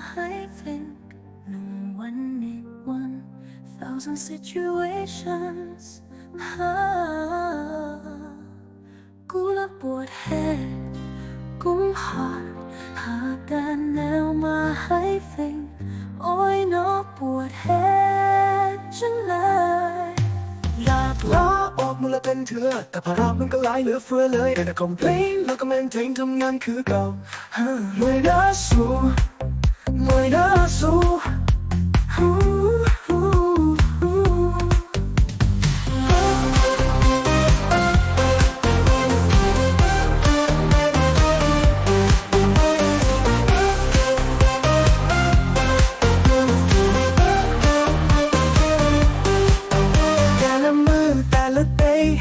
think หนึ่งวันในวัน thousand situations กูละปวด head กุ้ม heart หาแต่แนวมาให้ฟังโอ้ยนอปวด head จังเลยอยากลาออกมูลเป็นเธอ แต่ภาระมันก็หลายเหลือเฟือเลยแต่ถ้ complain แล้วก็ maintain ทำงานคือเก่า Let us through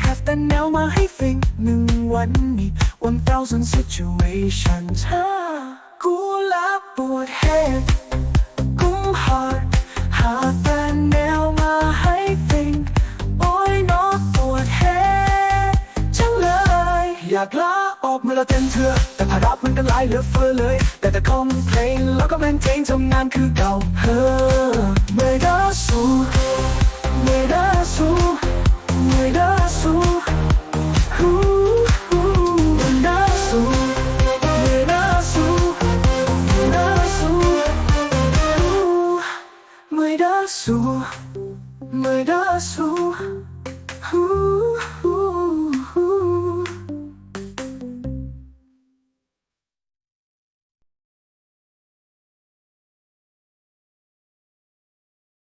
have แต่แนวมาให้ฟิงหนึ่งวันมี one thousand situations ฮ่ากูละปวด head กุม heart หาแต่แนวมาให้ฟิงโอ้ยนอปวด head จังเลย อยากลาออกมาละเต็มเถื่อแต่ภาระมันก็หลายเหลือเฟือเลย แต่แต่คอมเพลนแล้วก็แมนเทนทำงานคือเก่าเฮ้อไม่ได้ สู้ไม่ได้สู้